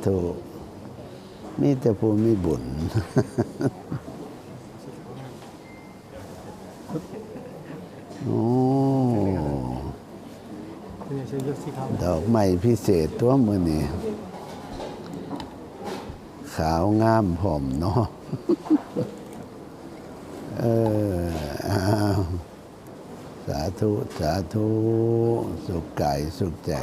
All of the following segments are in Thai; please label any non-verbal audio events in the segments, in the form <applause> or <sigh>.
สาธุมีแต่ผู้มีบุญโอ้ดอกไม้พิเศษตัวมือนี่ขาวงามผอมเนาะเออสาธุ สาธุ สุขกายสุขใจ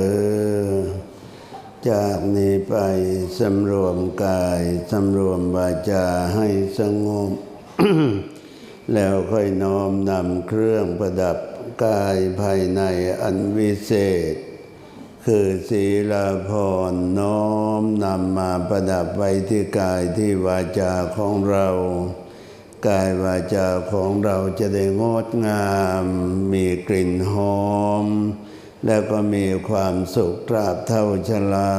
อ จากนี้ไปสำรวมกายสำรวมวาจาให้สงบ แล้วค่อยน้อมนำเครื่องประดับกายภายในอันวิเศษ คือศีลาภรน้อมนำมาประดับไว้ที่กายที่วาจาของเรากายวาจาของเราจะได้งดงาม มีกลิ่นหอม แล้วก็มีความสุขตราบเท่าชรา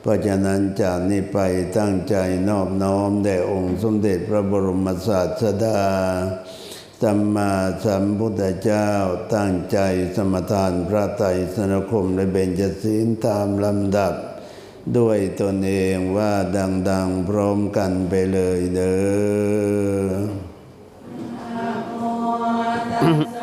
เพราะฉะนั้นจากนี้ไปตั้งใจนอบน้อมแด่องค์สมเด็จพระบรมศาสดาสัมมาสัมพุทธเจ้าตั้งใจสมทานพระไตรสนคมและเบญจศีลตามลำดับ ด้วยตนเองว่าดัง ๆ พร้อมกันไปเลยเด้อ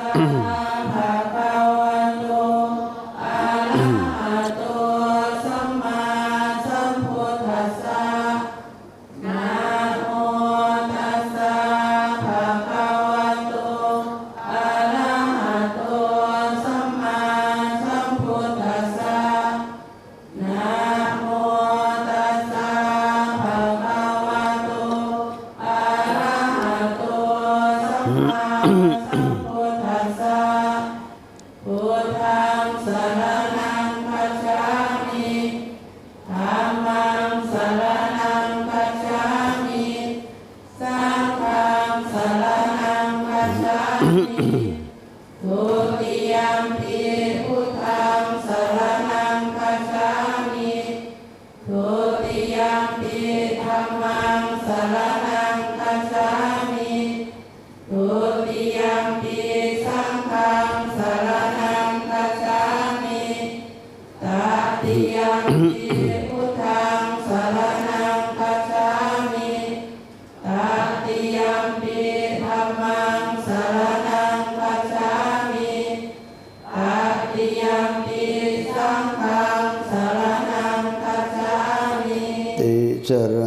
scripture uh,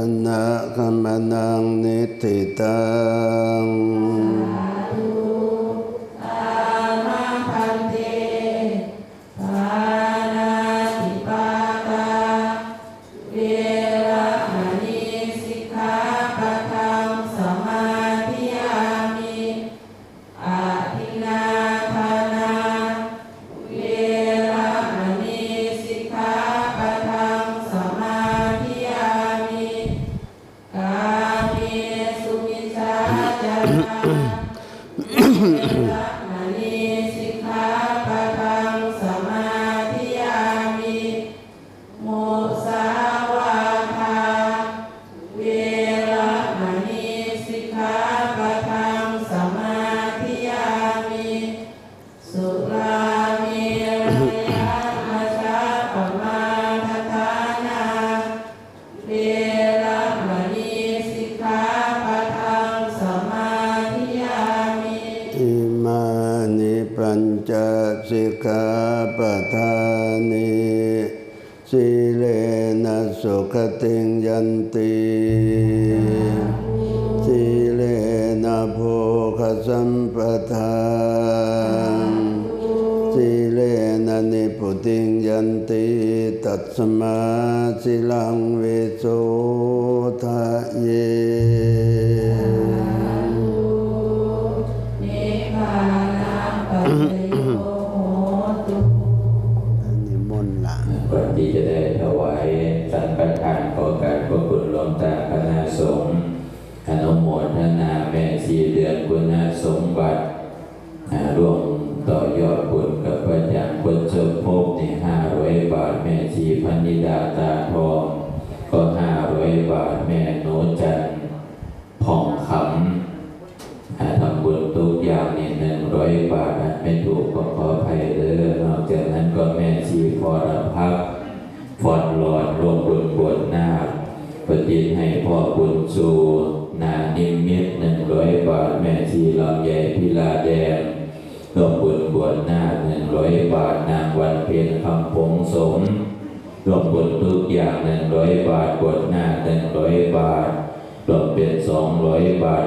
mm <coughs> <coughs> โภคสัมปทานสิเลนะนิพุติงยันติตัสมาสิลังเวโสทะเย เ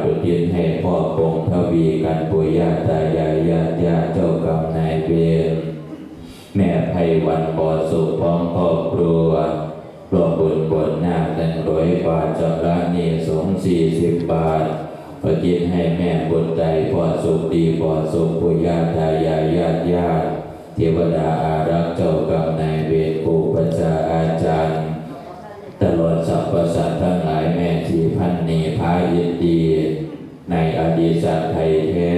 อยบาทอุทิศให้พ่อคงทวีกันปุยญาตายายญาติญาเจ้ากรรมนายเวรแม่ไพวันปอสุขพร้อมครอบครัวรวมบุญบวชหน้าหนึ่งร้อยบาทจำระเนีสองสี่สิบบาทอุทิศให้แม่บุญใจพ่อสุขดีพ่อสุขปุยญาตายายญาติญาติเทวดาอารักษ์เจ้ากรรมนายเวรครูปัญญาอาจารย์ ตลอดสรรพสัตว์ทั้งหลายแม่ชีพันนีพายินดี ในอดีตสัตว์ไทยแท้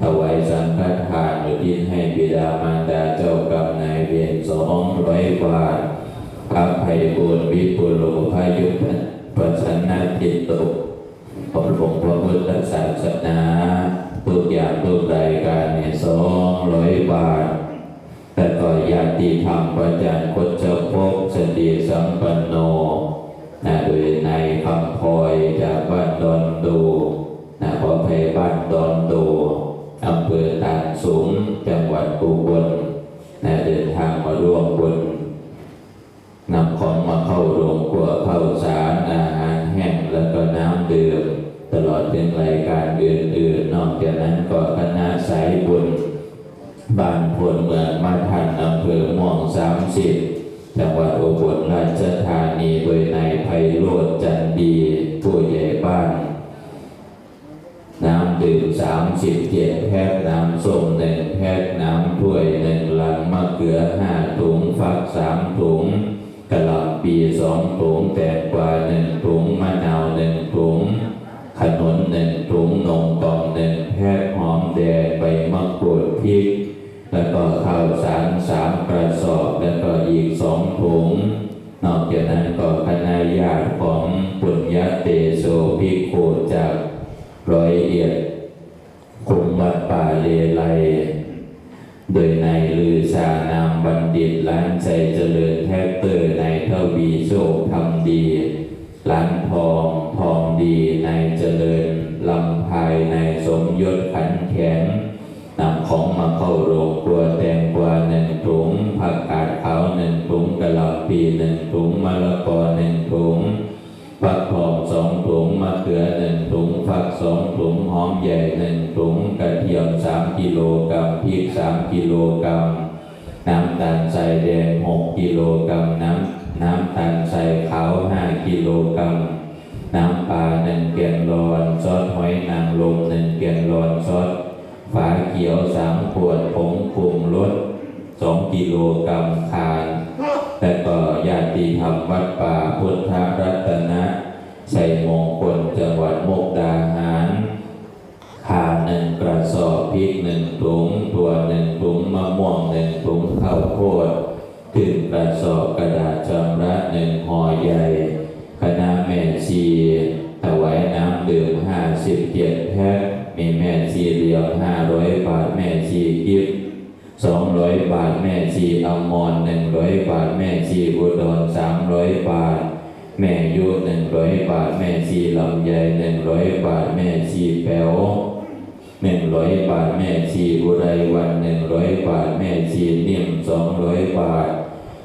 ถวายสังฆทานอุทิศให้บิดามารดาเจ้ากรรมนายเวรสองร้อยบาทพระไพบูลวิปุโลพายุพันปัสนาติตกพระองค์พระพุทธศาสนาทุกอย่างทุกรายการเนี่ยสองร้อยบาท แต่ก็ญาติธรรมประจันคดเจ้าพบสติสัมปันโนนะโดยในคำพลานดอนดูอำเภอ สิบเจ็ดแพ็คน้ำส้มหนึ่งแพ็คน้ำถ้วยหนึ่งลังมะเขือห้าถุงฟักสามถุงกะหล่ำปีสองถุงแตงกวาหนึ่งถุงมะนาวหนึ่งถุงขนุนหนึ่งถุงนมกล่องหนึ่งแพทย์หอมแดงใบมะกรูดพริก แล้วก็ข้าวสารสามกระสอบแล้วก็อีกสองถุง นอกจากนั้นก็คณะญาติขอ หล่ำปีหนึ่งถุงมะละกอหนึ่งถุงฟักทองสองถุงมะเขือหนึ่งถุงผักสองหอมใหญ่หนึ่งถุงกระเทียมสามกิโลกรัมพริกสามกิโลกรัมน้ำตาลใส่แดงหกกิโลกรัมน้ำน้ำตาลใส่ขาวห้ากิโลกรัมน้ำปลาหนึ่งแกนลอนซอสหอยนางรมหนึ่งแกนลอนซอสฝาเขียวสามขวดผงปรุงรสสองกิโลกรัมคาน และก็ญาติธรรมวัดป่าพุทธรัตนะใส่มงคลจังหวัดมุกดาหารข่าหนึ่งกระสอบพริกหนึ่งถุงตัวหนึ่งถุงมะม่วงหนึ่งถุงข้าวโพดขึ้นกระสอบกระดาษชำระหนึ่งห่อใหญ่คณะแม่ชีถวายน้ำดื่มห้าสิบเจ็ดแพ็คมีแม่ชีเหลียวห้าร้อยบาท องร้อยบาท แม่ชีอมรหนึ่งร้อยบาท แม่ชีอุดรสามร้อยบาท แม่ยุหนึ่งร้อยบาท แม่ชีลำไยหนึ่งร้อยบาท แม่ชีแป๋วหนึ่งร้อยบาท แม่ชีอุไรวันหนึ่งร้อยบาท แม่ชีนิ่มสองร้อยบาท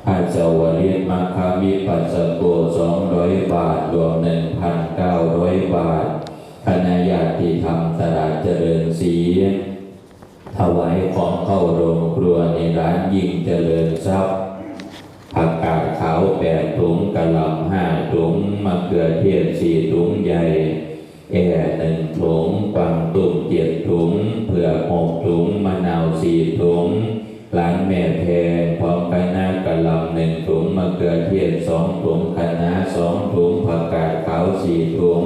อาจาวริตมาคามิปัสสโกสองร้อยบาท รวมหนึ่งพันเก้าร้อยบาทคณะญาติธรรมตลาดเจริญศรี ถวายของเข้าโรงครัวในร้านยิ่งเจริญทรัพย์ผักกาดขาวแปดถุงกะหล่ำห้าถุงมะเขือเทศสี่ถุงใหญ่ แอ่หนึ่งถุงปังตุ่มเจ็ดถุงเผือกหกถุงมะนาวสี่ถุงร้านแม่แพงพร้อมคณะกะหล่ำหนึ่งถุงมะเขือเทศสองถุงคะน้าสองถุงผักกาดขาวสี่ถุง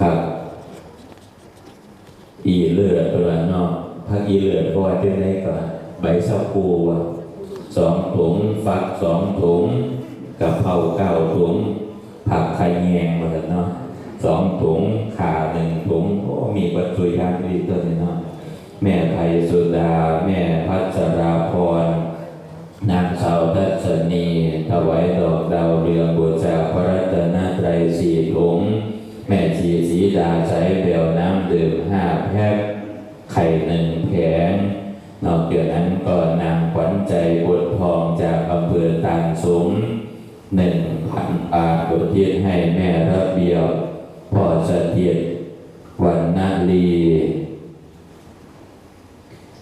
ผัก อีเลือดตัวเนอกพั กอีเลือดเพราะว่าเจ้าได้ก่อนใบชะพูสองถุงฟักสองถุงกะเพราเก้าถุงผักไข่แยงหมดแล้วเนาะสองถุงขาหนึ่งถุงโอ้มีวัตถุยางดีตัวนี้เนาะแม่ไทยสุดา แม่พัชราพร นางสาวทัศนีถวายดอกดาวเรืองบูชาพระรัตนตรัยสี่ถุง แม่ชีสีดาใช้ หนึ่งพันบาทอุทิศให้แม่ระเบียบพ่อเสถียรวันนาลี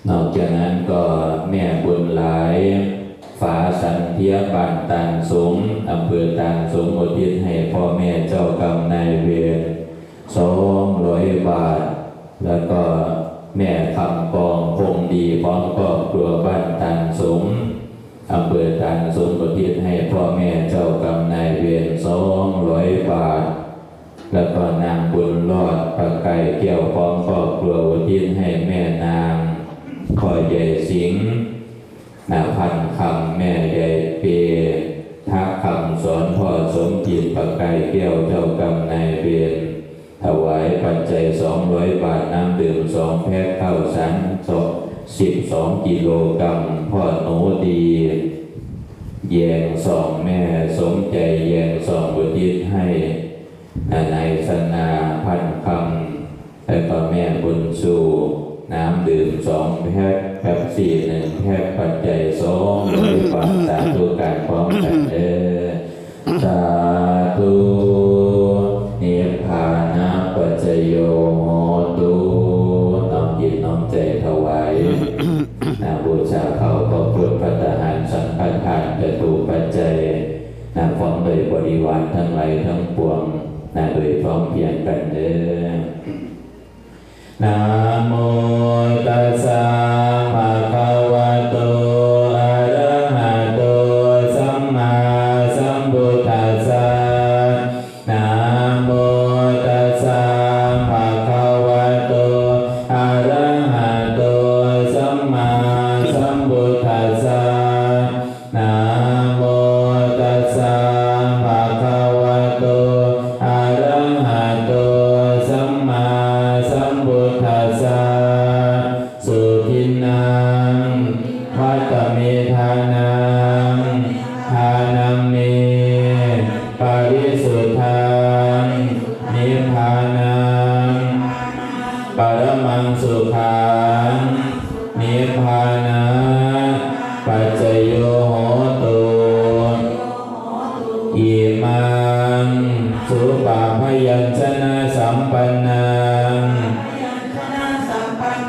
นอกจากนั้นก็แม่บุญหลายฝาสันเทียบันตานสงอำเภอตานสงอุทิศให้พ่อแม่เจ้ากรรมนายเวรสองร้อยบาท แล้วก็แม่คำกองคงดีพร้อมครอบครัวบ้าน อำเภอตานสงอุทิศให้พ่อแม่เจ้ากรรมนายเวรสองร้อยบาท แล้วก็นางบุญรอดประไก่เกี่ยวพร้อมครอบครัวอุทิศให้แม่นางคอยใหญ่สิงห์นาพันคำแม่ใหญ่เปรทักคำสอนพ่อสมจิตประกายแก้วเจ้ากรรมนายเวรถวายปัจจัยสองร้อยบาทน้ำดื่มสองแพ็คข้าวสารสอง สิบสองกิโลกรัมพ่อหนูดีแยงสองแม่สมใจแยงสองบุทิศให้นายสนาพันคำและก็แม่บุญสู่น้ำดื่มสองแพ็คแพ็คสี่หนึ่งแพ็คปัจจัยสองร้อยบาทสาธุการพร้อมกันเด้อสาธุ ริวารทั้งหลายทั้งปวงนะโดยพร้อมเพียงกันเด้อนะโมตัสสะ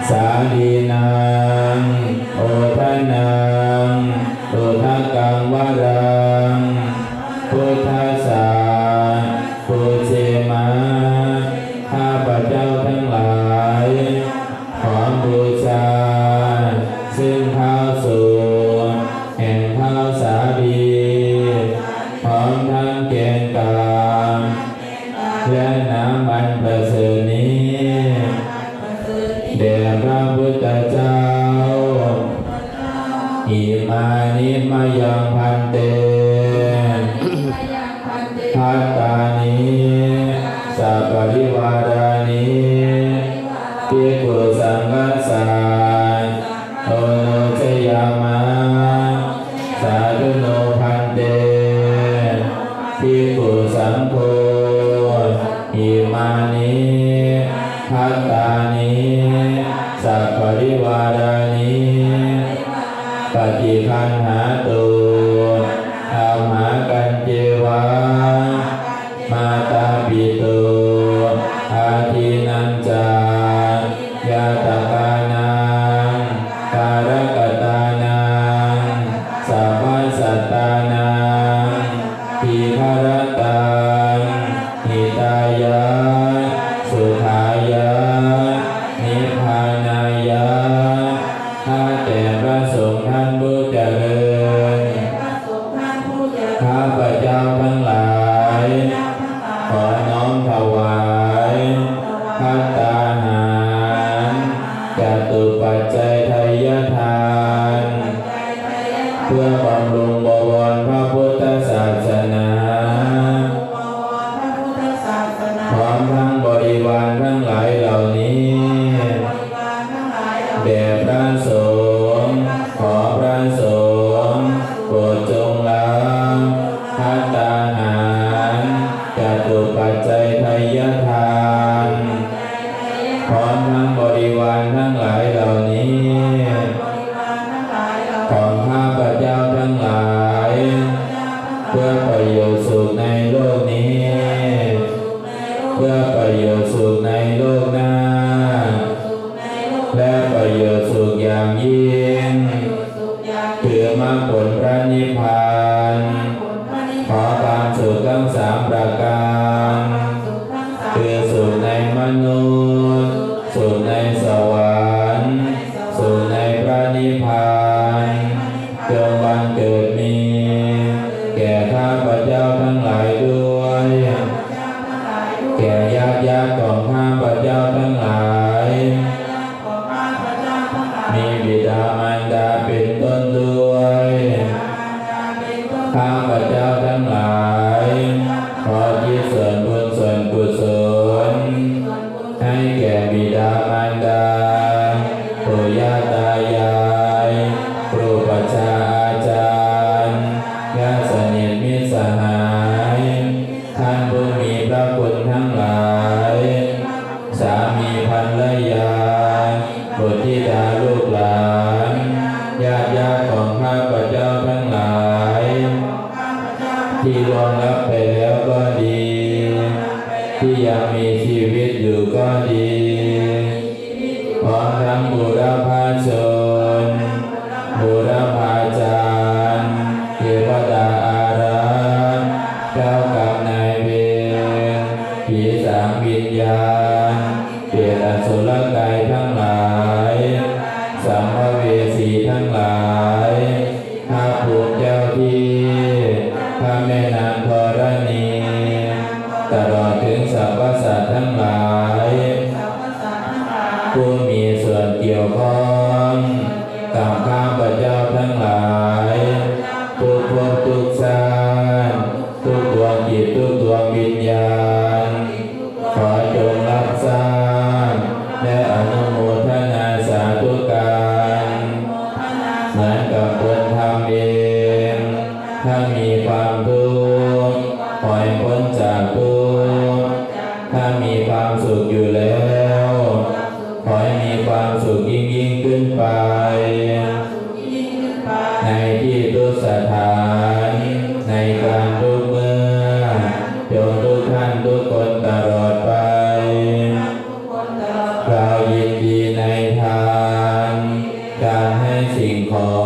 สาลี ปริวารานิภิกขุสังฆสารโอโนชยมะสาธุโนพันเตภิกขุสังโฆอิมานิพัตตานิสัพปริวารานิปฏิคัน và trao trang lại đưa We will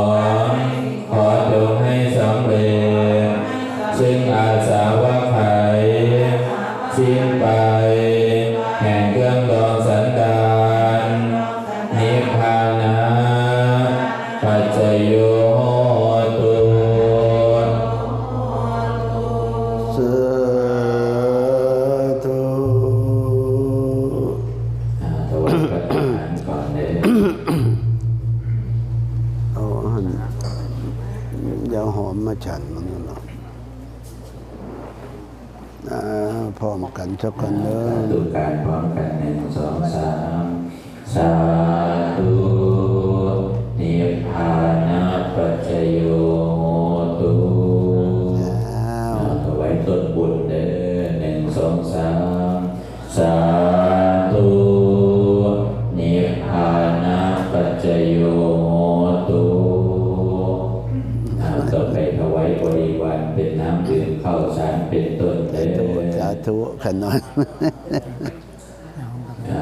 ขอขอจงให้สำเร็จ mucho con Yeah,